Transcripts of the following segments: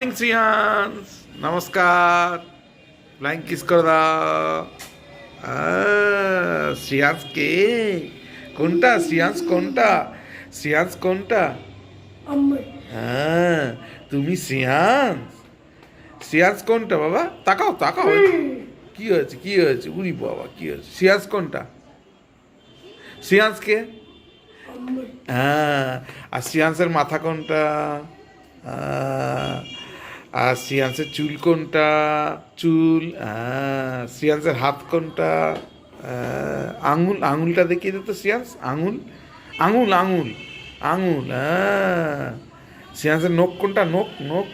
সিয়ান্স নমস্কার flying kiss করে দাও শ্রিয়ান্স কে কোনটা শ্রিয়ান্স কোনটা শ্রিয়ান্স কোনটা হ্যাঁ তুমি শ্রিয়ান্স শ্রিয়ান্স কোনটা বাবা তাকাও তাকাও কি হয়েছে কি হয়েছে উড়ি বাবা কি হয়েছে শ্রিয়ান্স কোনটা শ্রিয়ান্স কে হ্যাঁ আর শ্রিয়ান্সের মাথা কোনটা? আহ, আর শ্রিয়ান্সের চুল কোনটা? চুল আহ, শ্রিয়ান্সের হাত কোনটা? আঙুল আঙুলটা দেখিয়ে দে তো শ্রিয়ান্স আঙুল আঙুল আঙুল আঙুল শ্রিয়ান্সের নখ কোনটা? নখ নখ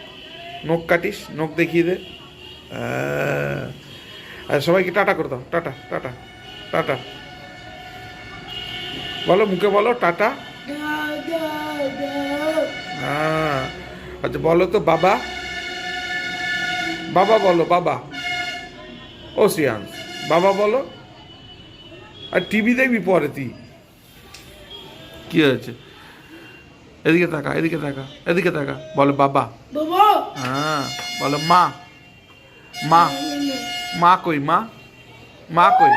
নখ কাটিস নখ দেখিয়ে দে আর সবাইকে টাটা করে দাও টাটা টাটা টাটা। বলো মুখে বলো টাটা। হ্যাঁ আচ্ছা বলো তো বাবা। বাবা বলো বাবা। ও সিয়ান বাবা বলো। আর টিভি দেখবি পরে তুই। কি হয়েছে? এদিকে তাকা এদিকে তাকা এদিকে তাকা। বলো বাবা। বাবা। হ্যাঁ বলো মা। মা। মা কই মা? মা কই?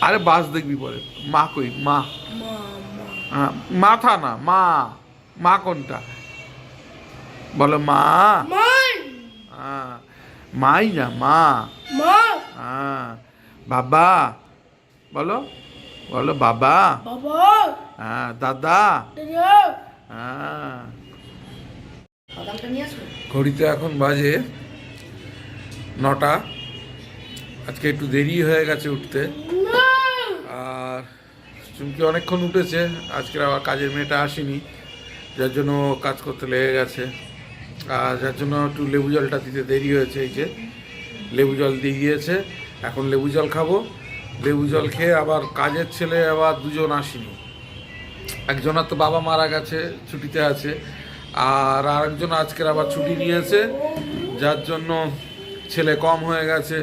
আরে বাস দেখবি পরে। মা কই মা। হ্যাঁ, মাথা না মা। মা কোনটা? বলো মা। মাই হ্যাঁ, না মা। মা হ্যাঁ, বাবা। বলো বলো বাবা। হ্যাঁ দাদা। হ্যাঁ ঘড়িতে এখন বাজে নটা। আজকে একটু দেরি হয়ে গেছে উঠতে। আর চুমকি অনেকক্ষণ উঠেছে। আজকে আবার কাজের মেয়েটা আসেনি। যার জন্য কাজ করতে লেগে গেছে। আর যার জন্য একটু লেবু জলটা দিতে দেরি হয়েছে, এই যে লেবু জল দিয়ে গিয়েছে। এখন লেবু জল খাব। লেবু জল খেয়ে আবার কাজের ছেলে আবার দুজন আসেনি। একজনের তো বাবা মারা গেছে, ছুটিতে আছে, আর আরেকজন আজকের আবার ছুটি নিয়েছে, যার জন্য ছেলে কম হয়ে গেছে।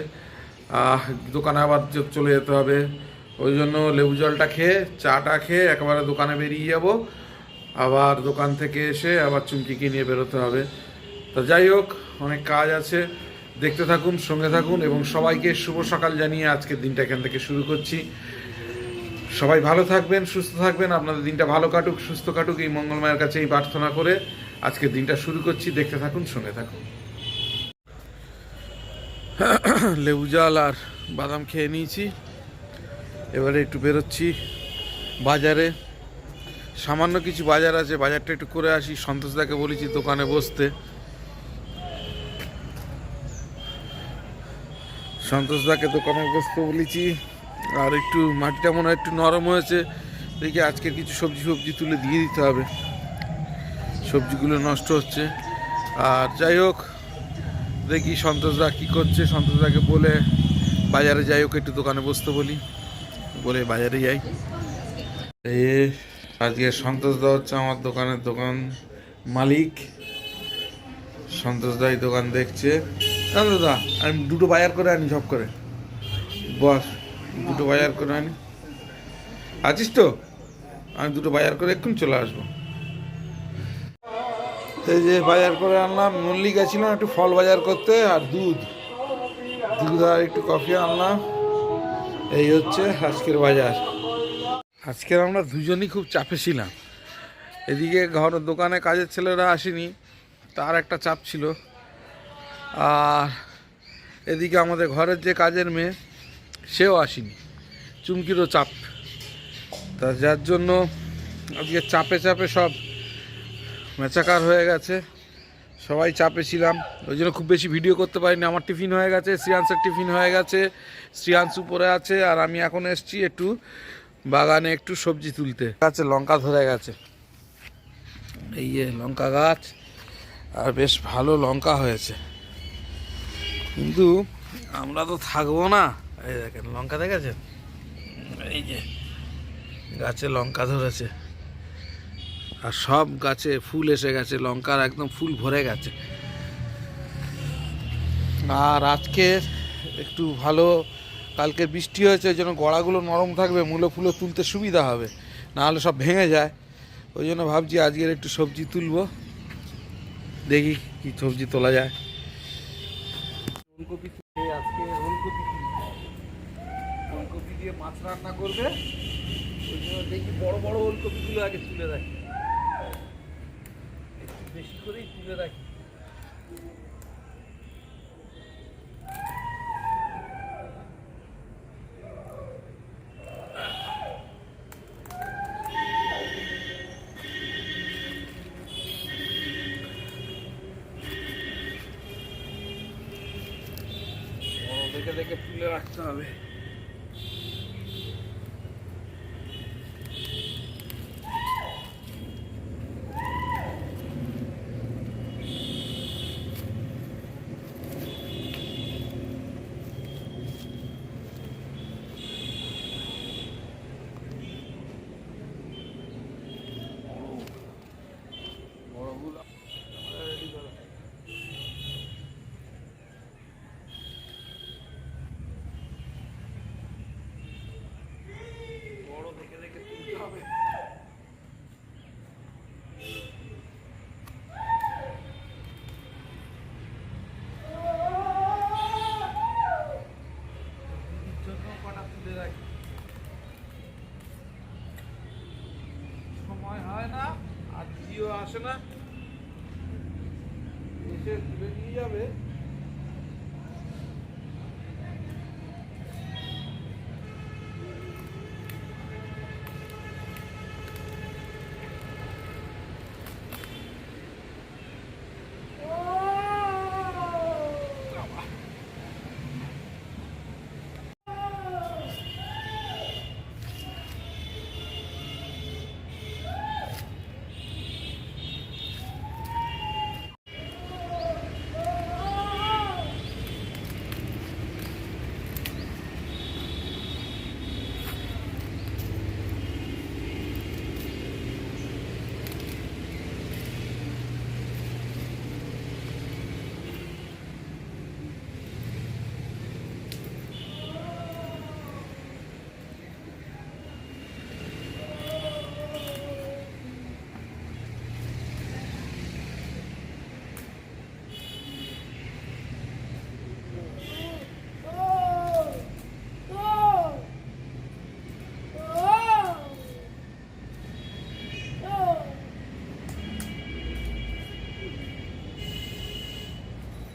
দোকানে আবার চলে যেতে হবে। ওই জন্য লেবু জলটা খেয়ে, চাটা খেয়ে একেবারে দোকানে বেরিয়ে যাব। আবার দোকান থেকে এসে আবার চুমকিকে নিয়ে বেরোতে হবে। তা যাই হোক, অনেক কাজ আছে। দেখতে থাকুন, সঙ্গে থাকুন এবং সবাইকে শুভ সকাল জানিয়ে আজকের দিনটা এখান থেকে শুরু করছি। সবাই ভালো থাকবেন, সুস্থ থাকবেন। আপনাদের দিনটা ভালো কাটুক, সুস্থ কাটুক। এই মঙ্গলমায়ের কাছে এই প্রার্থনা করে আজকের দিনটা শুরু করছি। দেখতে থাকুন, সঙ্গে থাকুন। লেবু জল আর বাদাম খেয়ে নিয়েছি। এবারে একটু বেরোচ্ছি বাজারে। সামান্য কিছু বাজার আছে, বাজারটা একটু করে আসি। সন্তোষদাকে বলেছি দোকানে বসতে। সন্তোষদাকে দোকানে বসতে বলেছি। আর একটু মাটিটা মনে হয় একটু নরম হয়েছে। দেখি আজকের কিছু সবজি সবজি তুলে দিয়ে দিতে হবে। সবজিগুলো নষ্ট হচ্ছে। আর যাই হোক, দেখি সন্তোষদা কী করছে। সন্তোষদাকে বলে বাজারে যাই হোক, একটু দোকানে বসতে বলি। বলে বাজারে যাই। এ আজকে সন্তোষদা হচ্ছে আমার দোকানের দোকান মালিক। সন্তোষদাই দোকান দেখছে। দাদা আমি দুটো বাজার করে আনি ঝপ করে। বস, দুটো বাজার করে আনি। আছিস তো? আমি দুটো বাজার করে এক্ষুনি চলে আসব। এই যে বাজার করে আনলাম নল্লি গেছিলাম একটু ফল বাজার করতে আর দুধ। দুধ আর একটু কফি আনলাম। এই হচ্ছে আজকের বাজার। আজকের আমরা দুজনই খুব চাপে ছিলাম। এদিকে ঘর দোকানে কাজের ছেলেরা আসেনি, তার একটা চাপ ছিল। আর এদিকে আমাদের ঘরের যে কাজের মেয়ে, সেও আসেনি। চুমকিরও চাপ। তা যার জন্য আজকে চাপে চাপে সব মেচাকার হয়ে গেছে। সবাই চাপে ছিলাম। ওই জন্য খুব বেশি ভিডিও করতে পারিনি। আমার টিফিন হয়ে গেছে শ্রিয়াংসের টিফিন হয়ে গেছে, শ্রিয়াংশ উপরে আছে, আর আমি এখন এসছি একটু বাগানে একটু সবজি তুলতে। গাছে লঙ্কা ধরে গেছে। এই যে লঙ্কা গাছ আর বেশ ভালো লঙ্কা হয়েছে। কিন্তু আমরা তো থাকব না। এই দেখেন লঙ্কা দেখেছেন? এই যে গাছে লঙ্কা ধরেছে। আর সব গাছে ফুল এসে গেছে লঙ্কার একদম ফুল ভরে গেছে। আর আজকে একটু ভালো কালকে বৃষ্টি হয়েছে, ওই জন্য গোড়াগুলো নরম থাকবে, মূলো ফুলো তুলতে সুবিধা হবে। নাহলে সব ভেঙে যায়। ওই জন্য ভাবছি আজকের একটু সবজি তুলবো। দেখি কি সবজি তোলা যায়। ফুলকপি আজকে ওলকপি কি ওলকপি দিয়ে মাছ রান্না করবে। ওই জন্য দেখি বড় বড় ওলকপিগুলো আগে তুলে রাখি। বেশি করেই তুলে রাখি। তুলে রাখতে হবে বড়গুলো রেডি করো বড় দেখে দেখে তুলতে হবে দিদির জন্য কটা তুলে রাখি সময় হয় না আর দিদিও আসে না এসে তুলে নিয়ে যাবে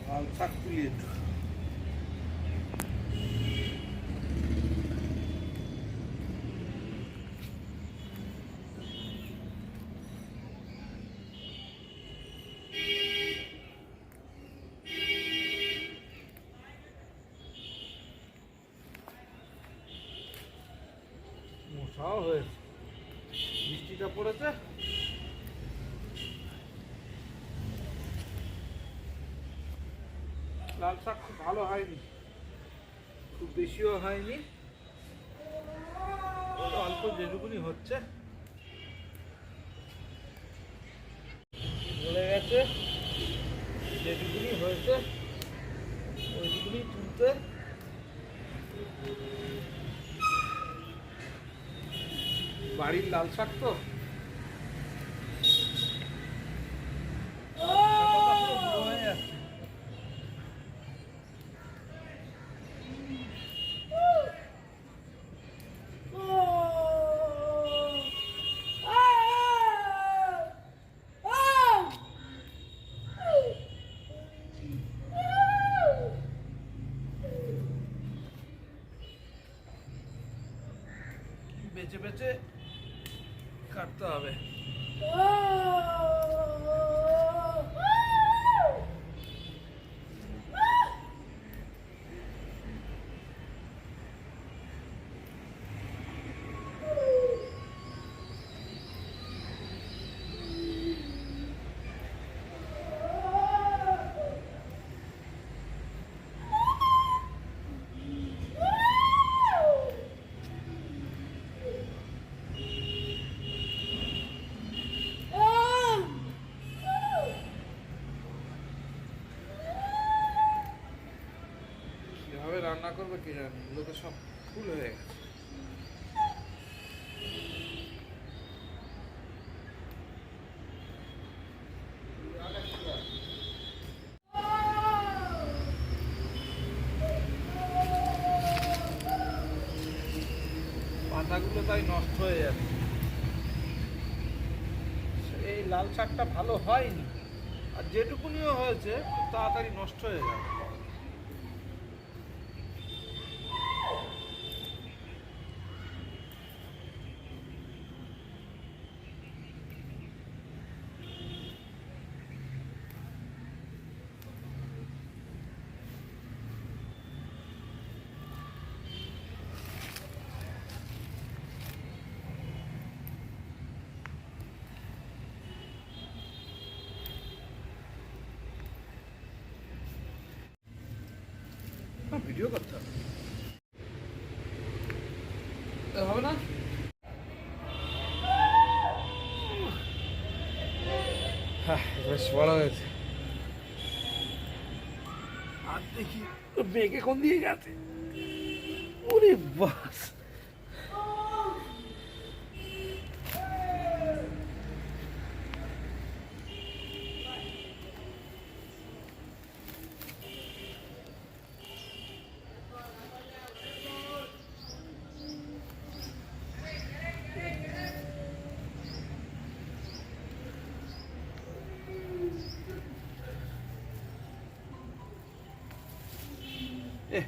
লাল শাক তুলি একটু মশাও হয়েছে। বৃষ্টিটা পড়েছে লাল শাক খুব ভালো হয়নি। খুব বেশিও হয়নি। অল্প যেটুকুনি হচ্ছে। ধরে গেছে, যেটুকুনি হয়েছে, ওইটুকুনি তুলতে। বাড়ির লাল শাক তো বুড়ো হয়ে যাচ্ছে বেছে বেছে কাটতে হবে। কীভাবে রান্না করব কি জানি? লোকে সব ফুল হয়ে গেছে। পাতাগুলো তাই নষ্ট হয়ে যাবে এই লাল শাকটা ভালো হয়নি। আর যেটুকুনিও হয়েছে তাড়াতাড়ি নষ্ট হয়ে যাবে। ভিডিও করতে হবে। হবে না? হ্যাঁ বেশ বড় হয়েছে। আর দেখি বেগে কোন দিয়ে গেছে? ওরে বাস এ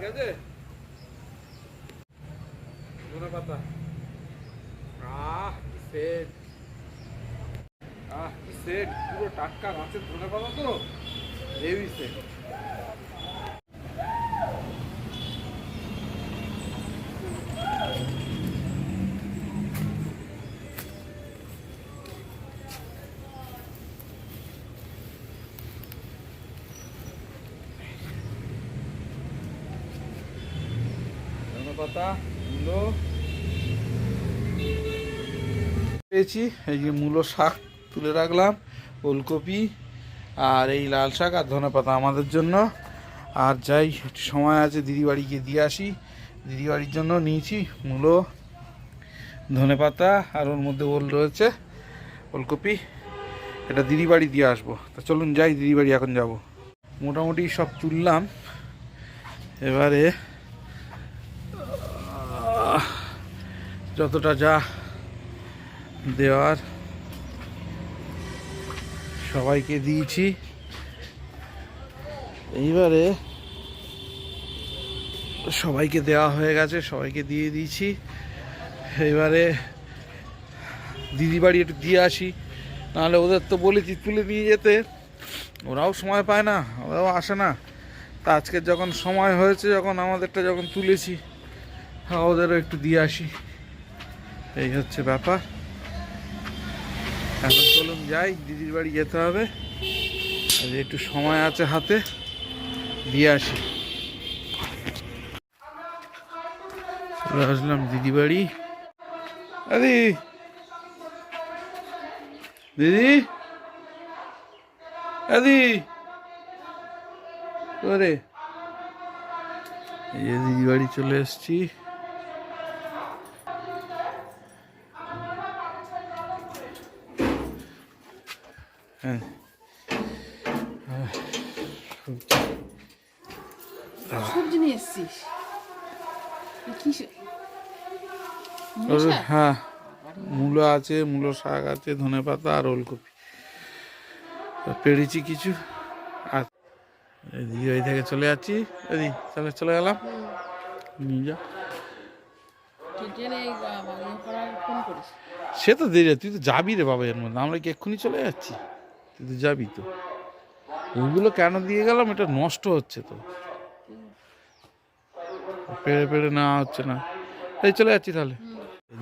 ঠিক আছে? ধনে পাতা। আহ, কি কি সেট পুরো টাটকা গাছের ধনে তো? হেভি সেট ধনে পাতা, মূলো। পেয়েছি, এই যে মূলো শাক তুলে রাখলাম, ওলকপি আর এই লাল শাক আর ধনে পাতা আমাদের জন্য। আর যাই, একটু সময় আছে, দিদি বাড়ি গিয়ে দিয়ে আসি। দিদি বাড়ির জন্য নিয়েছি মূলো, ধনে পাতা আর ওর মধ্যে ওল রয়েছে, ওলকপি। এটা দিদি বাড়ি দিয়ে আসব। তা চলুন যাই, দিদি বাড়ি এখন যাব। মোটামুটি সব তুললাম। এবারে আহ, যতটা যা দেওয়ার সবাইকে দিয়েছি। এইবারে সবাইকে দেওয়া হয়ে গেছে, সবাইকে দিয়ে দিয়েছি। এবারে দিদি বাড়ি একটু দিয়ে আসি, নাহলে ওদের তো বলেছি তুলে নিয়ে যেতে। ওরাও সময় পায় না, ওরাও আসে না। তা আজকে যখন সময় হয়েছে, যখন আমাদেরটা যখন তুলেছি হ্যাঁ ওদেরও একটু দিয়ে আসি। এই হচ্ছে ব্যাপার। এখন চলুন যাই, দিদির বাড়ি যেতে হবে। আজ একটু সময় আছে হাতে, দিয়ে আসি। চলে আসলাম দিদি বাড়ি। আদি দিদি। আদি ওরে। এই দিদি বাড়ি চলে এসছি হ্যাঁ সবজি নিয়ে এসছিস? হ্যাঁ মূলো আছে মূলো শাক আছে ধনে পাতা আর ওলকপি। পেরেছি কিছু। আর ওই থেকে চলে যাচ্ছি। দিদি চলে চলে গেলাম। নিয়ে যা। সে তো দেরি তুই তো যাবি রে বাবা এর মধ্যে। আমরা কি এক্ষুনি চলে যাচ্ছি? তুই তো যাবি তো। ওইগুলো কেন দিয়ে গেলাম? এটা নষ্ট হচ্ছে তো। পেড়ে পেরে নেওয়া হচ্ছে না। এই চলে যাচ্ছি তাহলে।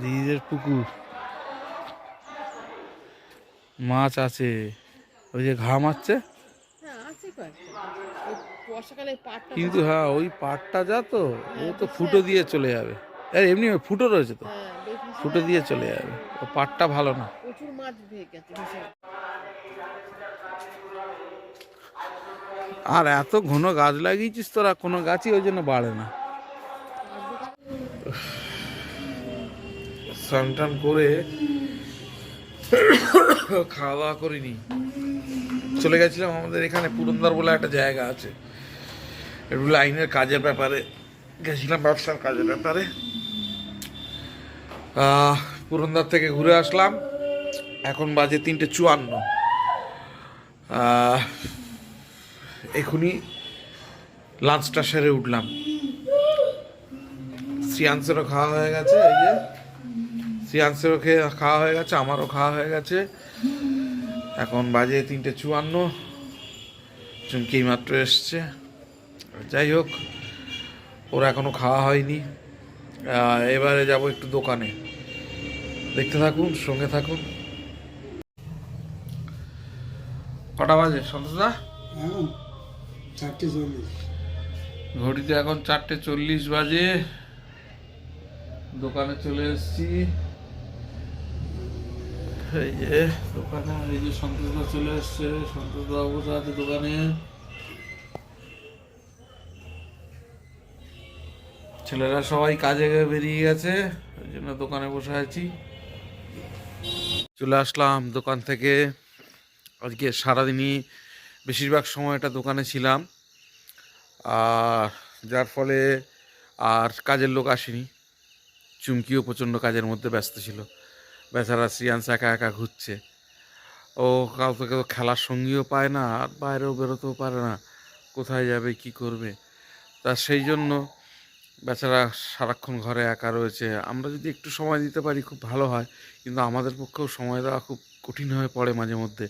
দিদিদের পুকুর। মাছ আছে। ওই যে ঘাম আছে হ্যাঁ পাটটা কিন্তু হ্যাঁ ওই পাটটা যা তো ও তো ফুটো দিয়ে চলে যাবে। এমনি ফুটো রয়েছে তো। হ্যাঁ ফুটো দিয়ে চলে যাবে। ও পাটটা ভালো না। আর এত ঘন গাছ লাগিয়েছিস তোরা কোনো গাছই ওই জন্য বাড়ে না। স্নান টান করে খাওয়া দাওয়া করিনি। চলে গেছিলাম আমাদের এখানে পুরন্দর বলে একটা জায়গা আছে। একটু লাইনের কাজের ব্যাপারে, গেছিলাম ব্যবসার কাজের ব্যাপারে। পুরন্দর থেকে ঘুরে আসলাম। এখন বাজে তিনটে চুয়ান্ন। এখনই লাঞ্চটা সেরে উঠলাম। শ্রিয়াংসেরও খাওয়া হয়ে গেছে, এই যে। শ্রিয়াংসেরও খেয়ে খাওয়া হয়ে গেছে আমারও খাওয়া হয়ে গেছে। এখন বাজে তিনটে চুয়ান্ন। চুমকি মাত্র এসছে। যাই হোক ওর এখনও খাওয়া হয়নি। এবারে যাব একটু দোকানে। দেখতে থাকুন সঙ্গে থাকুন। কটা বাজে? সন্তোষদা চারটে চল্লিশ। ঘড়িতে এখন চারটে চল্লিশ বাজে। দোকানে চলে এসেছি। এই যে দোকানে এই যে চলে বসে দোকানে। ছেলেরা সবাই কাজে বেরিয়ে গেছে, ওই জন্য দোকানে বসে আছি। চলে আসলাম দোকান থেকে। আজকে সারাদিনই বেশিরভাগ সময়টা দোকানে ছিলাম। আর যার ফলে আর কাজের লোক আসেনি। চুমকিও প্রচণ্ড কাজের মধ্যে ব্যস্ত ছিল। বেচারা শ্রিয়াংশ একা একা ঘুরছে। ও কাউ থেকে তো খেলার সঙ্গীও পায় না, আর বাইরেও বেরোতেও পারে না। কোথায় যাবে, কি করবে? তা সেই জন্য বেচারা সারাক্ষণ ঘরে একা রয়েছে। আমরা যদি একটু সময় দিতে পারি, খুব ভালো হয়। কিন্তু আমাদের পক্ষেও সময় দেওয়া খুব কঠিন হয়ে পড়ে মাঝে মধ্যে।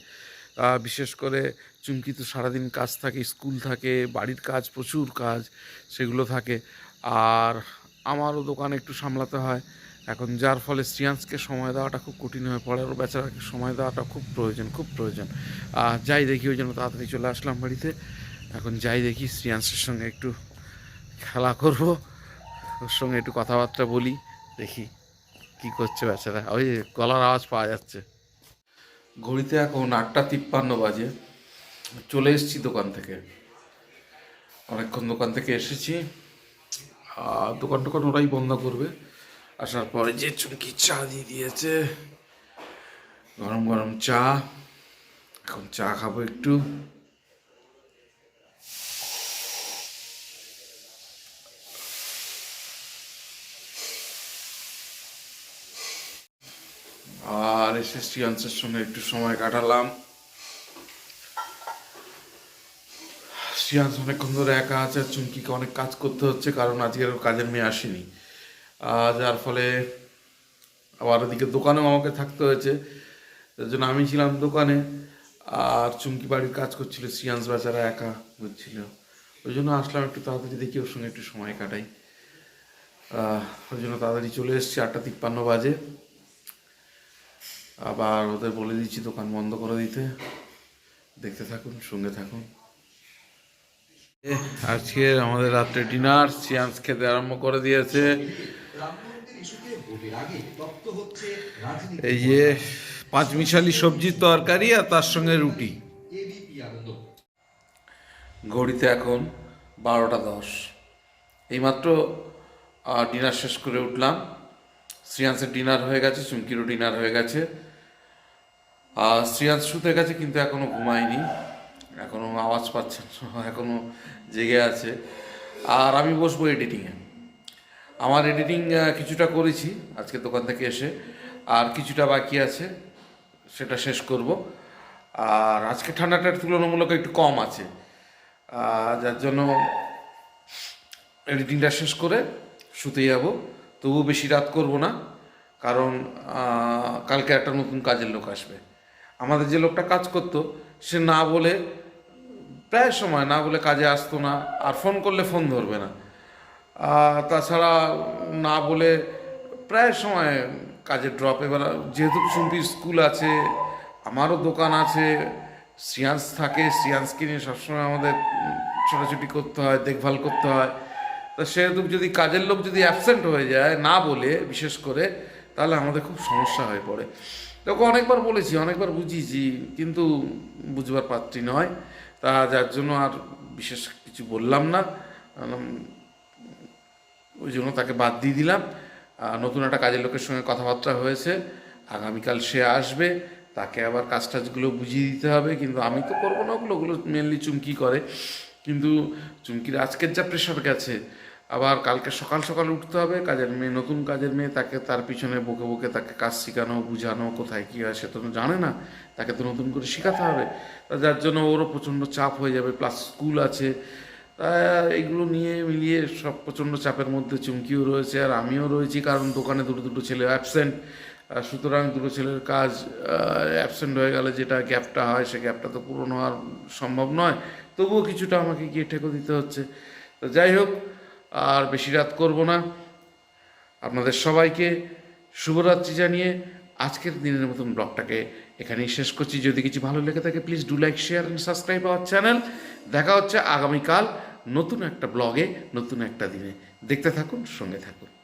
বিশেষ করে চুমকি তো সারাদিন কাজ থাকে, স্কুল থাকে, বাড়ির কাজ, প্রচুর কাজ, সেগুলো থাকে। আর আমারও দোকানে একটু সামলাতে হয়। এখন যার ফলে শ্রিয়াংশকে সময় দেওয়াটা খুব কঠিন হয়ে পড়ে, আর বেচারাকে সময় দেওয়াটা খুব প্রয়োজন খুব প্রয়োজন। আর যাই দেখি ওই জন্য তাড়াতাড়ি চলে আসলাম বাড়িতে। এখন যাই দেখি শ্রিয়াংশের সঙ্গে একটু খেলা করব, ওর সঙ্গে একটু কথাবার্তা বলি, দেখি কি করছে বেচারা। ওই গলার আওয়াজ পাওয়া যাচ্ছে। ঘড়িতে এখন আটটা তিপ্পান্ন বাজে। চলে এসেছি দোকান থেকে। অনেকক্ষণ দোকান থেকে এসেছি। আর দোকান টোকান ওরাই বন্ধ করবে। আসার পরে যে চুমকি চা দিয়ে দিয়েছে, গরম গরম চা, এখন চা খাব একটু। আর এসে শ্রিয়াংশের সঙ্গে একটু সময় কাটালাম। শ্রিয়াংশ অনেকক্ষণ ধরে একা আছে চুমকিকে অনেক কাজ করতে হচ্ছে, কারণ আজকের কাজের মেয়ে আসেনি। যার ফলে আবার ওদিকে দোকানেও আমাকে থাকতে হয়েছে। তার জন্য আমি ছিলাম দোকানে, আর চুমকি বাড়ির কাজ করছিল শ্রিয়াংশ বেচারা একা হচ্ছিল। ওই জন্য আসলাম একটু তাড়াতাড়ি দেখি ওর সঙ্গে একটু সময় কাটাই। ওই জন্য তাড়াতাড়ি চলে এসেছি, আটটা তিপ্পান্ন বাজে। আবার ওদের বলে দিচ্ছি দোকান বন্ধ করে দিতে। দেখতে থাকুন, সঙ্গে থাকুন। আজকে আমাদের রাত্রে ডিনার, সিয়ান্স খেতে আরম্ভ করে দিয়েছে। এই যে পাঁচ মিশালি সবজির তরকারি আর তার সঙ্গে রুটি। ঘড়িতে এখন বারোটা দশ। এইমাত্র ডিনার শেষ করে উঠলাম। শ্রিয়াংসের ডিনার হয়ে গেছে চুমকিরও ডিনার হয়ে গেছে। আর শ্রিয়াংস শুতে গেছে কিন্তু এখনও ঘুমায়নি। এখনও আওয়াজ পাচ্ছে না, এখনও জেগে আছে। আর আমি বসবো এডিটিংয়ে আমার এডিটিং কিছুটা করেছি আজকে দোকান থেকে এসে। আর কিছুটা বাকি আছে, সেটা শেষ করব। আর আজকে ঠান্ডাটার তুলনামূলক একটু কম আছে। যার জন্য এডিটিংটা শেষ করে শুতে যাব। তবুও বেশি রাত করব না, কারণ কালকে একটা নতুন কাজের লোক আসবে। আমাদের যে লোকটা কাজ করতো, সে না বলে প্রায় সময়, না বলে কাজে আসতো না, আর ফোন করলে ফোন ধরবে না। তাছাড়া না বলে প্রায় সময় কাজে ড্রপ এবার যেহেতু চুম্পির স্কুল আছে, আমারও দোকান আছে, শ্রিয়াংশ থাকে, শ্রিয়াংশকে নিয়ে সবসময় আমাদের ছোটাছুটি করতে হয়, দেখভাল করতে হয়। তা সেহেতু যদি কাজের লোক যদি অ্যাবসেন্ট হয়ে যায়, না বলে বিশেষ করে, তাহলে আমাদের খুব সমস্যা হয়ে পড়ে। তোকে অনেকবার বলেছি, অনেকবার বুঝিয়েছি, কিন্তু বুঝবার পাত্রী নয়। তা যার জন্য আর বিশেষ কিছু বললাম না। ওই জন্য তাকে বাদ দিয়ে দিলাম। নতুন একটা কাজের লোকের সঙ্গে কথাবার্তা হয়েছে। আগামীকাল সে আসবে, তাকে আবার কাজ টাজগুলো বুঝিয়ে দিতে হবে। কিন্তু আমি তো করব না ওগুলো ওগুলো মেনলি চুমকি করে। কিন্তু চুমকির আজকের যা প্রেশার গেছে, আবার কালকে সকাল সকাল উঠতে হবে। কাজের মেয়ে, নতুন কাজের মেয়ে, তাকে তার পিছনে বকে বকে তাকে কাজ শেখানো, বোঝানো, কোথায় কী হয় সে তো জানে না। তাকে তো নতুন করে শেখাতে হবে। যার জন্য ওরও প্রচণ্ড চাপ হয়ে যাবে। প্লাস স্কুল আছে তা এগুলো নিয়ে মিলিয়ে সব প্রচণ্ড চাপের মধ্যে চুমকিও রয়েছে আর আমিও রয়েছি, কারণ দোকানে দুটো দুটো ছেলে অ্যাবসেন্ট সুতরাং দুটো ছেলের কাজ অ্যাবসেন্ট হয়ে গেলে যেটা গ্যাপটা হয়, সে গ্যাপটা তো পূরণ হওয়ার সম্ভব নয়। তবুও কিছুটা আমাকে গিয়ে ঠেকো দিতে হচ্ছে। তো যাই হোক, আর বেশি রাত করব না। আপনাদের সবাইকে শুভরাত্রি জানিয়ে আজকের দিনের মতন ব্লগটাকে এখানেই শেষ করছি। যদি কিছু ভালো লেগে থাকে please do like share and subscribe our channel দেখা হচ্ছে আগামীকাল। নতুন একটা ব্লগে নতুন একটা দিনে। দেখতে থাকুন সঙ্গে থাকুন।